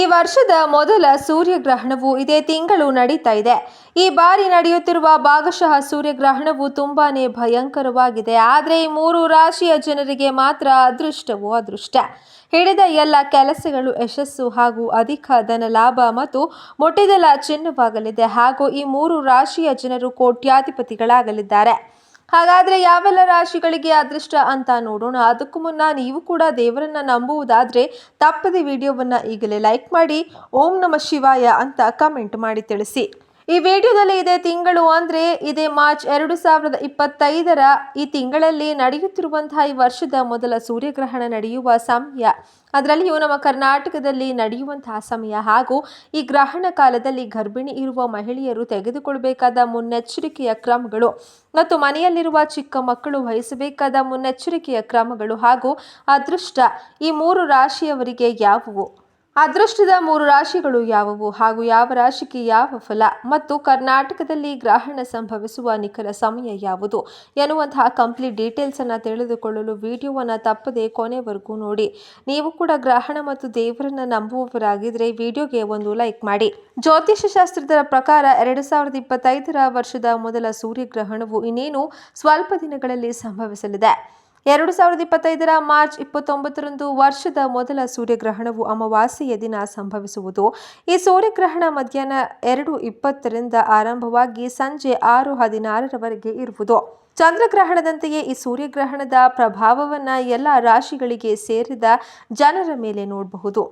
ಈ ವರ್ಷದ ಮೊದಲ ಸೂರ್ಯಗ್ರಹಣವು ಇದೇ ತಿಂಗಳು ನಡೀತಾ ಇದೆ. ಈ ಬಾರಿ ನಡೆಯುತ್ತಿರುವ ಭಾಗಶಃ ಸೂರ್ಯಗ್ರಹಣವು ತುಂಬಾನೇ ಭಯಂಕರವಾಗಿದೆ. ಆದರೆ ಈ ಮೂರು ರಾಶಿಯ ಜನರಿಗೆ ಮಾತ್ರ ಅದೃಷ್ಟವು ಅದೃಷ್ಟ. ಹಿಡಿದ ಎಲ್ಲ ಕೆಲಸಗಳು ಯಶಸ್ಸು ಹಾಗೂ ಅಧಿಕ ಧನ ಲಾಭ ಮತ್ತು ಮೊಟ್ಟಿದಲ ಚಿನ್ನವಾಗಲಿದೆ ಹಾಗೂ ಈ ಮೂರು ರಾಶಿಯ ಜನರು ಕೋಟ್ಯಾಧಿಪತಿಗಳಾಗಲಿದ್ದಾರೆ. ಹಾಗಾದ್ರೆ ಯಾವೆಲ್ಲ ರಾಶಿಗಳಿಗೆ ಅದೃಷ್ಟ ಅಂತ ನೋಡೋಣ. ಅದಕ್ಕೂ ಮುನ್ನ ನೀವು ಕೂಡ ದೇವರನ್ನ ನಂಬುವುದಾದ್ರೆ ತಪ್ಪದೆ ವಿಡಿಯೋವನ್ನ ಈಗಲೇ ಲೈಕ್ ಮಾಡಿ. ಓಂ ನಮ ಶಿವಾಯ ಅಂತ ಕಮೆಂಟ್ ಮಾಡಿ ತಿಳಿಸಿ. ಈ ವಿಡಿಯೋದಲ್ಲಿ ಇದೇ ತಿಂಗಳು ಅಂದರೆ ಇದೇ ಮಾರ್ಚ್ ಎರಡು ಸಾವಿರದ ಇಪ್ಪತ್ತೈದರ ಈ ತಿಂಗಳಲ್ಲಿ ನಡೆಯುತ್ತಿರುವಂತಹ ಈ ವರ್ಷದ ಮೊದಲ ಸೂರ್ಯಗ್ರಹಣ ನಡೆಯುವ ಸಮಯ. ಅದರಲ್ಲಿಯೂ ನಮ್ಮ ಕರ್ನಾಟಕದಲ್ಲಿ ನಡೆಯುವಂತಹ ಸಮಯ. ಹಾಗೂ ಈ ಗ್ರಹಣ ಕಾಲದಲ್ಲಿ ಗರ್ಭಿಣಿ ಇರುವ ಮಹಿಳೆಯರು ತೆಗೆದುಕೊಳ್ಳಬೇಕಾದ ಮುನ್ನೆಚ್ಚರಿಕೆಯ ಕ್ರಮಗಳು ಮತ್ತು ಮನೆಯಲ್ಲಿರುವ ಚಿಕ್ಕ ಮಕ್ಕಳು ವಹಿಸಬೇಕಾದ ಮುನ್ನೆಚ್ಚರಿಕೆಯ ಕ್ರಮಗಳು ಹಾಗೂ ಅದೃಷ್ಟ ಈ ಮೂರು ರಾಶಿಯವರಿಗೆ ಯಾವುವು? ಅದೃಷ್ಟದ ಮೂರು ರಾಶಿಗಳು ಯಾವುವು? ಹಾಗೂ ಯಾವ ರಾಶಿಗೆ ಯಾವ ಫಲ? ಮತ್ತು ಕರ್ನಾಟಕದಲ್ಲಿ ಗ್ರಹಣ ಸಂಭವಿಸುವ ನಿಖರ ಸಮಯ ಯಾವುದು? ಎನ್ನುವಂತಹ ಕಂಪ್ಲೀಟ್ ಡೀಟೇಲ್ಸ್ ಅನ್ನು ತಿಳಿದುಕೊಳ್ಳಲು ವಿಡಿಯೋವನ್ನು ತಪ್ಪದೆ ಕೊನೆವರೆಗೂ ನೋಡಿ. ನೀವು ಕೂಡ ಗ್ರಹಣ ಮತ್ತು ದೇವರನ್ನು ನಂಬುವವರಾಗಿದ್ದರೆ ವಿಡಿಯೋಗೆ ಒಂದು ಲೈಕ್ ಮಾಡಿ. ಜ್ಯೋತಿಷ ಶಾಸ್ತ್ರದ ಪ್ರಕಾರ ಎರಡು ಸಾವಿರದ ಇಪ್ಪತ್ತೈದರ ವರ್ಷದ ಮೊದಲ ಸೂರ್ಯಗ್ರಹಣವು ಇನ್ನೇನು? ಸ್ವಲ್ಪ ದಿನಗಳಲ್ಲಿ ಸಂಭವಿಸಲಿದೆ. ಎರಡು ಸಾವಿರದ ಇಪ್ಪತ್ತೈದರ ಮಾರ್ಚ್ ಇಪ್ಪತ್ತೊಂಬತ್ತರಂದು ವರ್ಷದ ಮೊದಲ ಸೂರ್ಯಗ್ರಹಣವು ಅಮಾವಾಸ್ಯೆಯ ದಿನ ಸಂಭವಿಸುವುದು. ಈ ಸೂರ್ಯಗ್ರಹಣ ಮಧ್ಯಾಹ್ನ ಎರಡು ಇಪ್ಪತ್ತರಿಂದ ಆರಂಭವಾಗಿ ಸಂಜೆ ಆರು ಹದಿನಾರರವರೆಗೆ ಇರುವುದು. ಚಂದ್ರಗ್ರಹಣದಂತೆಯೇ ಈ ಸೂರ್ಯಗ್ರಹಣದ ಪ್ರಭಾವವನ್ನು ಎಲ್ಲ ರಾಶಿಗಳಿಗೆ ಸೇರಿದ ಜನರ ಮೇಲೆ ನೋಡಬಹುದು.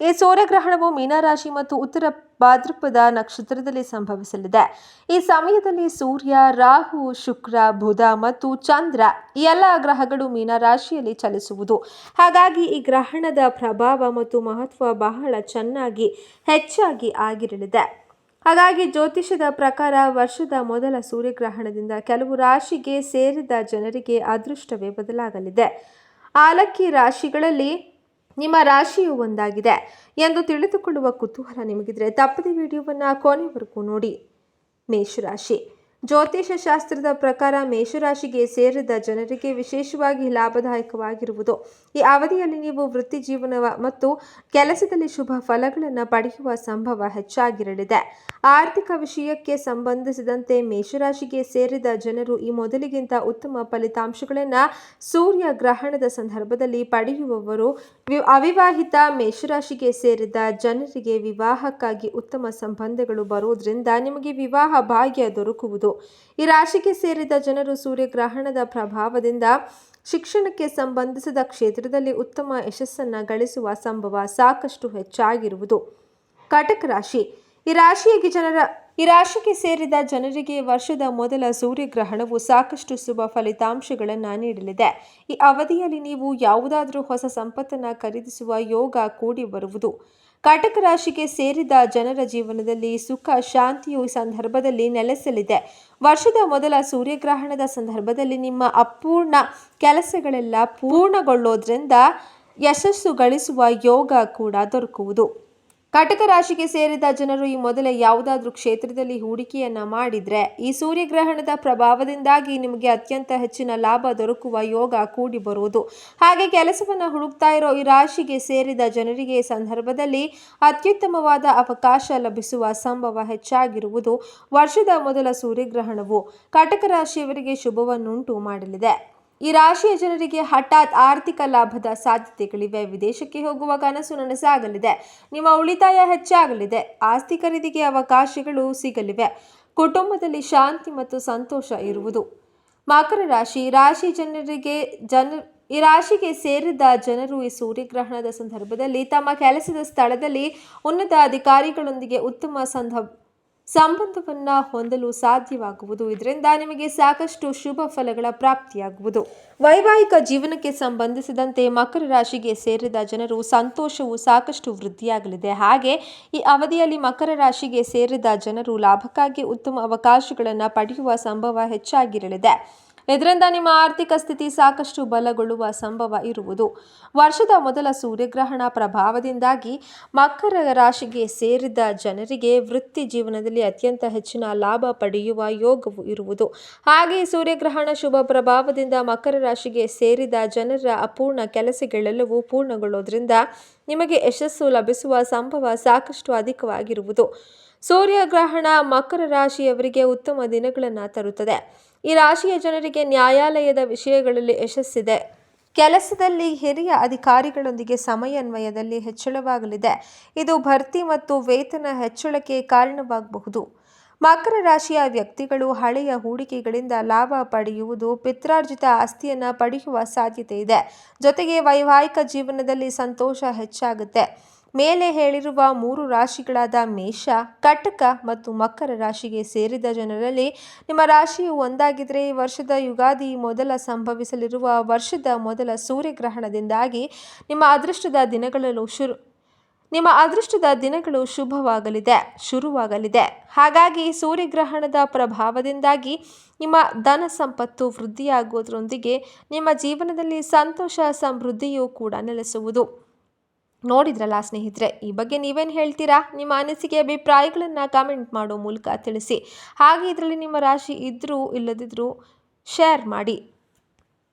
ಈ ಸೂರ್ಯಗ್ರಹಣವು ಮೀನರಾಶಿ ಮತ್ತು ಉತ್ತರ ಭಾದ್ರಪದ ನಕ್ಷತ್ರದಲ್ಲಿ ಸಂಭವಿಸಲಿದೆ. ಈ ಸಮಯದಲ್ಲಿ ಸೂರ್ಯ, ರಾಹು, ಶುಕ್ರ, ಬುಧ ಮತ್ತು ಚಂದ್ರ ಈ ಎಲ್ಲ ಗ್ರಹಗಳು ಮೀನರಾಶಿಯಲ್ಲಿ ಚಲಿಸುವುದು. ಹಾಗಾಗಿ ಈ ಗ್ರಹಣದ ಪ್ರಭಾವ ಮತ್ತು ಮಹತ್ವ ಬಹಳ ಚೆನ್ನಾಗಿ, ಹೆಚ್ಚಾಗಿ ಆಗಿರಲಿದೆ. ಹಾಗಾಗಿ ಜ್ಯೋತಿಷದ ಪ್ರಕಾರ ವರ್ಷದ ಮೊದಲ ಸೂರ್ಯಗ್ರಹಣದಿಂದ ಕೆಲವು ರಾಶಿಗೆ ಸೇರಿದ ಜನರಿಗೆ ಅದೃಷ್ಟವೇ ಬದಲಾಗಲಿದೆ. ಆಲಕ್ಕಿ ರಾಶಿಗಳಲ್ಲಿ ನಿಮ್ಮ ರಾಶಿಯು ಒಂದಾಗಿದೆ ಎಂದು ತಿಳಿದುಕೊಳ್ಳುವ ಕುತೂಹಲ ನಿಮಗಿದ್ರೆ ತಪ್ಪದೆ ವಿಡಿಯೋವನ್ನು ಕೊನೆವರೆಗೂ ನೋಡಿ ಮೇಷರಾಶಿ. ಜ್ಯೋತಿಷ ಶಾಸ್ತ್ರದ ಪ್ರಕಾರ ಮೇಷರಾಶಿಗೆ ಸೇರಿದ ಜನರಿಗೆ ವಿಶೇಷವಾಗಿ ಲಾಭದಾಯಕವಾಗಿರುವುದು. ಈ ಅವಧಿಯಲ್ಲಿ ನೀವು ವೃತ್ತಿ ಜೀವನ ಮತ್ತು ಕೆಲಸದಲ್ಲಿ ಶುಭ ಫಲಗಳನ್ನು ಪಡೆಯುವ ಸಂಭವ ಹೆಚ್ಚಾಗಿರಲಿದೆ. ಆರ್ಥಿಕ ವಿಷಯಕ್ಕೆ ಸಂಬಂಧಿಸಿದಂತೆ ಮೇಷರಾಶಿಗೆ ಸೇರಿದ ಜನರು ಈ ಮೊದಲಿಗಿಂತ ಉತ್ತಮ ಫಲಿತಾಂಶಗಳನ್ನು ಸೂರ್ಯ ಗ್ರಹಣದ ಸಂದರ್ಭದಲ್ಲಿ ಪಡೆಯುವವರು. ಅವಿವಾಹಿತ ಮೇಷರಾಶಿಗೆ ಸೇರಿದ ಜನರಿಗೆ ವಿವಾಹಕ್ಕಾಗಿ ಉತ್ತಮ ಸಂಬಂಧಗಳು ಬರುವುದರಿಂದ ನಿಮಗೆ ವಿವಾಹ ಭಾಗ್ಯ ದೊರಕುವುದು. ಈ ರಾಶಿಗೆ ಸೇರಿದ ಜನರು ಸೂರ್ಯಗ್ರಹಣದ ಪ್ರಭಾವದಿಂದ ಶಿಕ್ಷಣಕ್ಕೆ ಸಂಬಂಧಿಸಿದ ಕ್ಷೇತ್ರದಲ್ಲಿ ಉತ್ತಮ ಯಶಸ್ಸನ್ನು ಗಳಿಸುವ ಸಂಭವ ಸಾಕಷ್ಟು ಹೆಚ್ಚಾಗಿರುವುದು. ಕಟಕ ರಾಶಿ. ಈ ರಾಶಿಯಾಗಿ ಜನರ, ಈ ರಾಶಿಗೆ ಸೇರಿದ ಜನರಿಗೆ ವರ್ಷದ ಮೊದಲ ಸೂರ್ಯಗ್ರಹಣವು ಸಾಕಷ್ಟು ಶುಭ ಫಲಿತಾಂಶಗಳನ್ನು ನೀಡಲಿದೆ. ಈ ಅವಧಿಯಲ್ಲಿ ನೀವು ಯಾವುದಾದರೂ ಹೊಸ ಸಂಪತ್ತನ್ನು ಖರೀದಿಸುವ ಯೋಗ ಕೂಡಿ ಬರುವುದು. ಕಟಕ ರಾಶಿಗೆ ಸೇರಿದ ಜನರ ಜೀವನದಲ್ಲಿ ಸುಖ, ಶಾಂತಿಯು ಈ ಸಂದರ್ಭದಲ್ಲಿ ನೆಲೆಸಲಿದೆ. ವರ್ಷದ ಮೊದಲ ಸೂರ್ಯಗ್ರಹಣದ ಸಂದರ್ಭದಲ್ಲಿ ನಿಮ್ಮ ಅಪೂರ್ಣ ಕೆಲಸಗಳೆಲ್ಲ ಪೂರ್ಣಗೊಳ್ಳೋದ್ರಿಂದ ಯಶಸ್ಸು ಗಳಿಸುವ ಯೋಗ ಕೂಡ ದೊರಕುವುದು. ಕಟಕ ರಾಶಿಗೆ ಸೇರಿದ ಜನರು ಈ ಮೊದಲ ಯಾವುದಾದ್ರೂ ಕ್ಷೇತ್ರದಲ್ಲಿ ಹೂಡಿಕೆಯನ್ನ ಮಾಡಿದ್ರೆ ಈ ಸೂರ್ಯಗ್ರಹಣದ ಪ್ರಭಾವದಿಂದಾಗಿ ನಿಮಗೆ ಅತ್ಯಂತ ಹೆಚ್ಚಿನ ಲಾಭ ದೊರಕುವ ಯೋಗ ಕೂಡಿ ಬರುವುದು. ಹಾಗೆ ಕೆಲಸವನ್ನ ಹುಡುಕ್ತಾ ಇರೋ ಈ ರಾಶಿಗೆ ಸೇರಿದ ಜನರಿಗೆ ಸಂದರ್ಭದಲ್ಲಿ ಅತ್ಯುತ್ತಮವಾದ ಅವಕಾಶ ಲಭಿಸುವ ಸಂಭವ ಹೆಚ್ಚಾಗಿರುವುದು ವರ್ಷದ ಮೊದಲ ಸೂರ್ಯಗ್ರಹಣವು. ಕಟಕ ರಾಶಿಯವರಿಗೆ ಶುಭವನ್ನುಂಟು ಮಾಡಲಿದೆ. ಈ ರಾಶಿಯ ಜನರಿಗೆ ಹಠಾತ್ ಆರ್ಥಿಕ ಲಾಭದ ಸಾಧ್ಯತೆಗಳಿವೆ. ವಿದೇಶಕ್ಕೆ ಹೋಗುವ ಕನಸು ನನಸಾಗಲಿದೆ. ನಿಮ್ಮ ಉಳಿತಾಯ ಹೆಚ್ಚಾಗಲಿದೆ. ಆಸ್ತಿ ಖರೀದಿಗೆ ಅವಕಾಶಗಳು ಸಿಗಲಿವೆ. ಕುಟುಂಬದಲ್ಲಿ ಶಾಂತಿ ಮತ್ತು ಸಂತೋಷ ಇರುವುದು. ಮಕರ ರಾಶಿ ರಾಶಿ ಜನರಿಗೆ ಜನ, ಈ ರಾಶಿಗೆ ಸೇರಿದ ಜನರು ಈ ಸೂರ್ಯಗ್ರಹಣದ ಸಂದರ್ಭದಲ್ಲಿ ತಮ್ಮ ಕೆಲಸದ ಸ್ಥಳದಲ್ಲಿ ಉನ್ನತ ಅಧಿಕಾರಿಗಳೊಂದಿಗೆ ಉತ್ತಮ ಸಂಧ ಸಂಬಂಧವನ್ನ ಹೊಂದಲು ಸಾಧ್ಯವಾಗುವುದು. ಇದರಿಂದ ನಿಮಗೆ ಸಾಕಷ್ಟು ಶುಭ ಫಲಗಳ ಪ್ರಾಪ್ತಿಯಾಗುವುದು. ವೈವಾಹಿಕ ಜೀವನಕ್ಕೆ ಸಂಬಂಧಿಸಿದಂತೆ ಮಕರ ರಾಶಿಗೆ ಸೇರಿದ ಜನರು ಸಂತೋಷವು ಸಾಕಷ್ಟು ವೃದ್ಧಿಯಾಗಲಿದೆ. ಹಾಗೆ ಈ ಅವಧಿಯಲ್ಲಿ ಮಕರ ರಾಶಿಗೆ ಸೇರಿದ ಜನರು ಲಾಭಕ್ಕಾಗಿ ಉತ್ತಮ ಅವಕಾಶಗಳನ್ನು ಪಡೆಯುವ ಸಂಭವ ಹೆಚ್ಚಾಗಿರಲಿದೆ. ಇದರಿಂದ ನಿಮ್ಮ ಆರ್ಥಿಕ ಸ್ಥಿತಿ ಸಾಕಷ್ಟು ಬಲಗೊಳ್ಳುವ ಸಂಭವ ಇರುವುದು. ವರ್ಷದ ಮೊದಲ ಸೂರ್ಯಗ್ರಹಣ ಪ್ರಭಾವದಿಂದಾಗಿ ಮಕರ ರಾಶಿಗೆ ಸೇರಿದ ಜನರಿಗೆ ವೃತ್ತಿ ಜೀವನದಲ್ಲಿ ಅತ್ಯಂತ ಹೆಚ್ಚಿನ ಲಾಭ ಪಡೆಯುವ ಯೋಗವು ಇರುವುದು. ಹಾಗೆ ಸೂರ್ಯಗ್ರಹಣ ಶುಭ ಪ್ರಭಾವದಿಂದ ಮಕರ ರಾಶಿಗೆ ಸೇರಿದ ಜನರ ಅಪೂರ್ಣ ಕೆಲಸಗಳೆಲ್ಲವೂ ಪೂರ್ಣಗೊಳ್ಳೋದ್ರಿಂದ ನಿಮಗೆ ಯಶಸ್ಸು ಲಭಿಸುವ ಸಂಭವ ಸಾಕಷ್ಟು ಅಧಿಕವಾಗಿರುವುದು. ಸೂರ್ಯಗ್ರಹಣ ಮಕರ ರಾಶಿಯವರಿಗೆ ಉತ್ತಮ ದಿನಗಳನ್ನು ತರುತ್ತದೆ. ಈ ರಾಶಿಯ ಜನರಿಗೆ ನ್ಯಾಯಾಲಯದ ವಿಷಯಗಳಲ್ಲಿ ಯಶಸ್ಸಿದೆ. ಕೆಲಸದಲ್ಲಿ ಹಿರಿಯ ಅಧಿಕಾರಿಗಳೊಂದಿಗೆ ಸಮಯನ್ವಯದಲ್ಲಿ ಹೆಚ್ಚಳವಾಗಲಿದೆ. ಇದು ಭರ್ತಿ ಮತ್ತು ವೇತನ ಹೆಚ್ಚಳಕ್ಕೆ ಕಾರಣವಾಗಬಹುದು. ಮಕರ ರಾಶಿಯ ವ್ಯಕ್ತಿಗಳು ಹಳೆಯ ಹೂಡಿಕೆಗಳಿಂದ ಲಾಭ ಪಡೆಯುವುದು, ಪಿತ್ರಾರ್ಜಿತ ಆಸ್ತಿಯನ್ನು ಪಡೆಯುವ ಸಾಧ್ಯತೆ ಇದೆ. ಜೊತೆಗೆ ವೈವಾಹಿಕ ಜೀವನದಲ್ಲಿ ಸಂತೋಷ ಹೆಚ್ಚಾಗುತ್ತೆ. ಮೇಲೆ ಹೇಳಿರುವ ಮೂರು ರಾಶಿಗಳಾದ ಮೇಷ, ಕಟಕ ಮತ್ತು ಮಕರ ರಾಶಿಗೆ ಸೇರಿದ ಜನರಲ್ಲಿ ನಿಮ್ಮ ರಾಶಿಯು ಒಂದಾಗಿದ್ರೆ ಈ ವರ್ಷದ ಯುಗಾದಿ ಮೊದಲ ಸಂಭವಿಸಲಿರುವ ವರ್ಷದ ಮೊದಲ ಸೂರ್ಯಗ್ರಹಣದಿಂದಾಗಿ ನಿಮ್ಮ ಅದೃಷ್ಟದ ದಿನಗಳಲ್ಲೂ ಶುರು, ನಿಮ್ಮ ಅದೃಷ್ಟದ ದಿನಗಳು ಶುಭವಾಗಲಿದೆ, ಶುರುವಾಗಲಿದೆ. ಹಾಗಾಗಿ ಸೂರ್ಯಗ್ರಹಣದ ಪ್ರಭಾವದಿಂದಾಗಿ ನಿಮ್ಮ ಧನ ಸಂಪತ್ತು ವೃದ್ಧಿಯಾಗುವುದರೊಂದಿಗೆ ನಿಮ್ಮ ಜೀವನದಲ್ಲಿ ಸಂತೋಷ, ಸಮೃದ್ಧಿಯೂ ಕೂಡ ನೆಲೆಸುವುದು. ನೋಡಿದ್ರಲ್ಲ ಸ್ನೇಹಿತರೆ, ಈ ಬಗ್ಗೆ ನೀವೇನು ಹೇಳ್ತೀರಾ? ನಿಮ್ಮ ಅನಿಸಿಕೆ, ಅಭಿಪ್ರಾಯಗಳನ್ನು ಕಾಮೆಂಟ್ ಮಾಡೋ ಮೂಲಕ ತಿಳಿಸಿ. ಹಾಗೆ ಇದರಲ್ಲಿ ನಿಮ್ಮ ರಾಶಿ ಇದ್ದರೂ ಇಲ್ಲದಿದ್ದರೂ ಶೇರ್ ಮಾಡಿ.